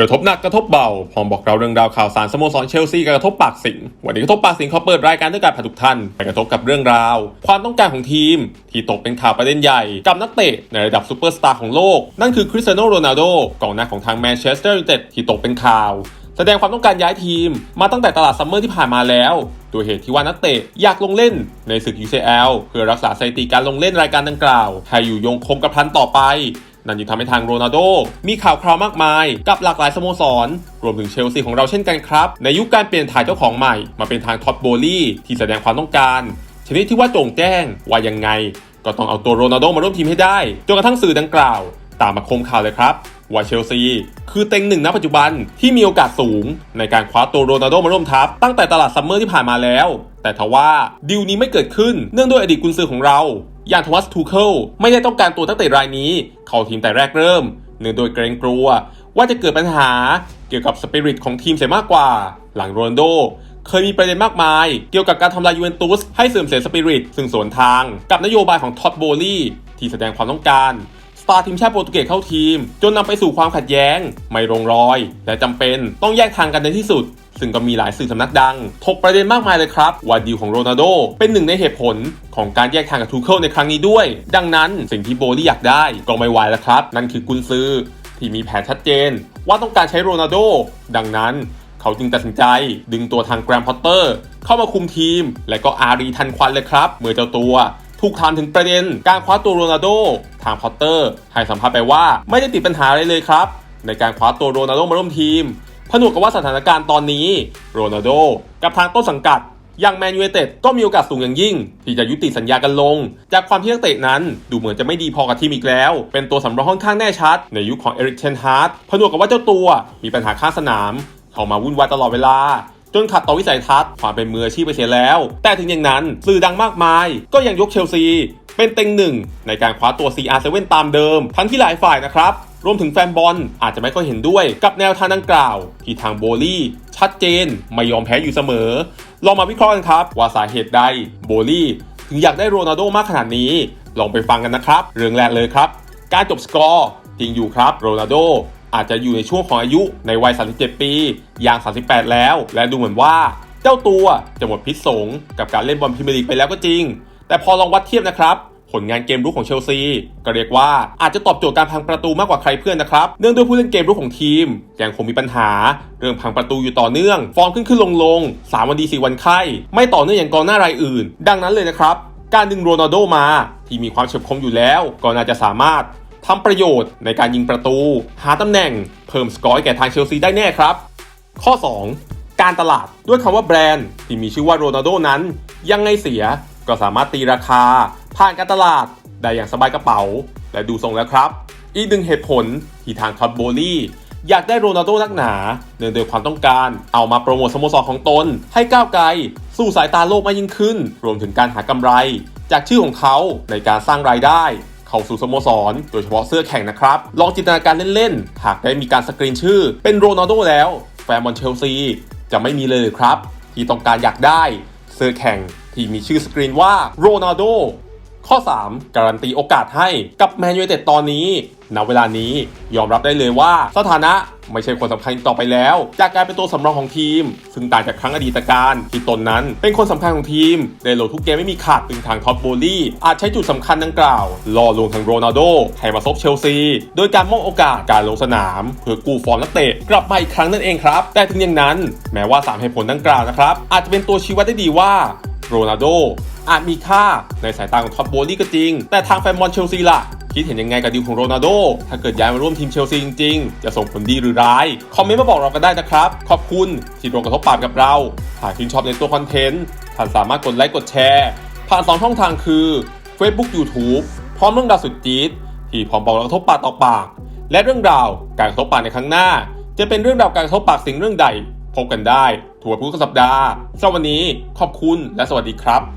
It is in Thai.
กระทบหนักกระทบเบา พร้อมบอกเราเรื่องราวข่าวสารสโมสรเชลซีกระทบปากสิงวันนี้กระทบปากสิงเขาเปิดรายการด้วยการพาทุกท่านไปกระทบกับเรื่องราว ความต้องการของทีม ที่ตกเป็นข่าวประเด็นใหญ่ กับนักเตะในระดับซูเปอร์สตาร์ของโลก นั่นคือคริสเตียโนโรนัลโดกองหน้าของทางแมนเชสเตอร์ยูไนเต็ดที่ตกเป็นข่าว แสดงความต้องการย้ายทีม มาตั้งแต่ตลาดซัมเมอร์ที่ผ่านมาแล้วโดยเหตุที่ว่านักเตะอยากลงเล่นในศึก UCL เพื่อรักษาสถิติการลงเล่นรายการดังกล่าวให้อยู่ยงคงกระพันต่อไป นั่นจึงทำให้ทางโรนัลโดมีข่าวคราวมากมายกับหลากหลายสโมสร รวมถึงเชลซีของเราเช่นกันครับ ในยุคการเปลี่ยนถ่ายเจ้าของใหม่ มาเป็นทางท็อปโบลี่ที่แสดงความต้องการ ชนิดที่ว่าโจ่งแจ้งว่ายังไง ก็ต้องเอาตัวโรนัลโดมาร่วมทีมให้ได้จนกระทั่งสื่อดังกล่าว ตามมาคมข่าวเลยครับว่าเชลซีคือเต็งหนึ่งณปัจจุบันที่มีโอกาสสูง ในการคว้าตัวโรนัลโดมาร่วมทัพตั้งแต่ตลาดซัมเมอร์ที่ผ่านมาแล้ว แต่ทว่าดีลนี้ไม่เกิดขึ้นเนื่องด้วยอดีตกุนซือของเรา อย่างทวัสทูเคิลไม่ได้ต้องการตัวนักเตะรายนี้ เข้าทีมแต่แรกเริ่ม เนื่องโดยเกรงกลัว ว่าจะเกิดปัญหาเกี่ยวกับสปิริตของทีมเสียมากกว่า หลังโรนโด เคยมีประเด็นมากมาย เกี่ยวกับการทำลายยูเวนตุสให้เสื่อมเสียสปิริตซึ่งสวนทาง กับนโยบายของท็อตโบลี่ที่แสดงความต้องการสตาร์ทีมชาติโปรตุเกสเข้าทีม จนนำไปสู่ความขัดแย้ง ไม่ลงรอย และจำเป็นต้องแยกทางกันในที่สุด ซึ่งก็มีหลายสื่อสำนักดัง ถกประเด็นมากมายเลยครับ ว่าดีลของโรนัลโดเป็นหนึ่งในเหตุผลของการแยกทางกับทูเคิลในครั้งนี้ด้วย ดังนั้นสิ่งที่โบลี่อยากได้ก็ไม่ไหวแล้วครับ นั่นคือกุนซือที่มีแผนชัดเจน ว่าต้องการใช้โรนัลโดดังนั้นเขาจึงตัดสินใจ ดึงตัวทางแกรมพอตเตอร์ เข้ามาคุมทีม และก็อารีทันควันเลยครับ เมื่อเจ้าตัวถูกถามถึงประเด็น การคว้าตัวโรนัลโดทางพอตเตอร์ให้สัมภาษณ์ไปว่าไม่ได้ติดปัญหาอะไรเลยครับ ในการคว้าตัวโรนัลโดมาร่วมทีม ผนวกกับว่าสถานการณ์ตอนนี้ โรนัลโดกับทางต้นสังกัด อย่างแมนยูไนเต็ดก็มีโอกาสสูงอย่างยิ่ง ที่จะยุติสัญญากันลง จากความที่นักเตะนั้นดูเหมือนจะไม่ดีพอกับทีมอีกแล้ว เป็นตัวสำรองค่อนข้างแน่ชัด ในยุคของเอริกเทนฮาร์ดผนวกกับว่าเจ้าตัวมีปัญหาข้างสนาม เข้ามาวุ่นวายตลอดเวลาจนขัดต่อวิสัยทัศน์ความเป็นมืออาชีพไปเสียแล้ว แต่ถึงอย่างนั้นสื่อดังมากมาย ก็ยังยกเชลซี เป็นเต็งหนึ่งในการคว้าตัว CR7 ตามเดิม ทั้งที่หลายฝ่ายนะครับ รวมถึงแฟนบอลอาจจะไม่ค่อยเห็นด้วยกับแนวทางดังกล่าว ที่ทางโบลี่ชัดเจนไม่ยอมแพ้อยู่เสมอ ลองมาวิเคราะห์กันครับ ว่าสาเหตุใดโบลี่ถึงอยากได้โรนัลโดมากขนาดนี้ ลองไปฟังกันนะครับ เรื่องแรกเลยครับ การจบสกอร์จริงอยู่ครับโรนัลโดอาจจะอยู่ในช่วงของอายุในวัย 37 ปี อย่าง 38 แล้ว และดูเหมือนว่า เจ้าตัวจะหมดพิษสงกับการเล่นบอลพรีเมียร์ลีกไปแล้วก็จริง แต่พอลองวัดเทียบนะครับ ผลงานเกมรุกของเชลซี ก็เรียกว่าอาจจะตอบโจทย์การพังประตูมากกว่าใครเพื่อนนะครับ เนื่องด้วยผู้เล่นเกมรุกของทีม ยังคงมีปัญหา เรื่องพังประตูอยู่ต่อเนื่อง ฟอร์มขึ้นขึ้นลงลงสามวันดีสี่วันไข้ไม่ต่อเนื่องอย่างกองหน้ารายอื่น ดังนั้นเลยนะครับ การดึงโรนัลโดมา ที่มีความเฉียบคมอยู่แล้ว ก็น่าจะสามารถทำประโยชน์ในการยิงประตู หาตำแหน่ง เพิ่มสกอร์แก่ทางเชลซีได้แน่ครับ ข้อ 2 การตลาดด้วยคำว่าแบรนด์ที่มีชื่อว่าโรนัลโดนั้น ยังไงเสียก็สามารถตีราคา ผ่านการตลาดได้อย่างสบายกระเป๋า และดูทรงแล้วครับ อีกหนึ่งเหตุผลที่ทางท็อตโบลี่อยากได้โรนัลโดนักหนา เนื่องโดยความต้องการเอามาโปรโมทสโมสรของตน ให้ก้าวไกล สู่สายตาโลกมากยิ่งขึ้น รวมถึงการหากำไร จากชื่อของเขาในการสร้างรายได้ เข้าสู่สโมสร โดยเฉพาะเสื้อแข่งนะครับ ลองจินตนาการเล่นๆ หากได้มีการสกรีนชื่อ เป็นโรนัลโดแล้ว แฟนบอลเชลซี จะไม่มีเลยครับ ที่ต้องการอยากได้เสื้อแข่งที่มีชื่อสกรีนว่าโรนัลโด ข้อ 3 การันตีโอกาสให้กับแมนยูไนเต็ดตอนนี้ณเวลานี้ยอมรับได้เลยว่าสถานะไม่ใช่คนสำคัญต่อไปแล้ว จากการเป็นตัวสำรองของทีม ซึ่งต่างจากครั้งอดีตการที่ตนนั้น เป็นคนสำคัญของทีมได้โหลดทุกเกมไม่มีขาดถึงทางท็อปโบลี่ อาจใช้จุดสำคัญดังกล่าวล่อลวงทางโรนัลโดให้มาซบเชลซี โดยการมอบโอกาสการลงสนาม เพื่อกู้ฟอร์มนักเตะกลับมาอีกครั้งนั่นเองครับ แต่ถึงอย่างนั้น แม้ว่าสามเหตุผลดังกล่าวนะครับอาจจะเป็นตัวชี้วัดได้ดีว่าโรนัลโด อาจมีค่าในสายตาของท็อปโบลี่ก็จริง แต่ทางแฟนบอลเชลซีล่ะคิดเห็นยังไงกับดีลของโรนัลโด ถ้าเกิดย้ายมาร่วมทีมเชลซีจริงๆ จะส่งผลดีหรือร้าย คอมเมนต์มาบอกเรากันได้นะครับ ขอบคุณที่ร่วมกระทบปากกับเรา หากชื่นชอบในตัวคอนเทนต์ ท่านสามารถกดไลค์กดแชร์ ผ่านสองช่องทางคือ Facebook YouTube พร้อมเรื่องราวสุดจี๊ดที่พร้อมบอกเรากระทบปากต่อปาก และเรื่องราวการกระทบปากในครั้งหน้า จะเป็นเรื่องราวการกระทบปากสิ่งเรื่องใด พบกันได้ทั่วทุกสัปดาห์สำหรับวันนี้ขอบคุณและสวัสดีครับ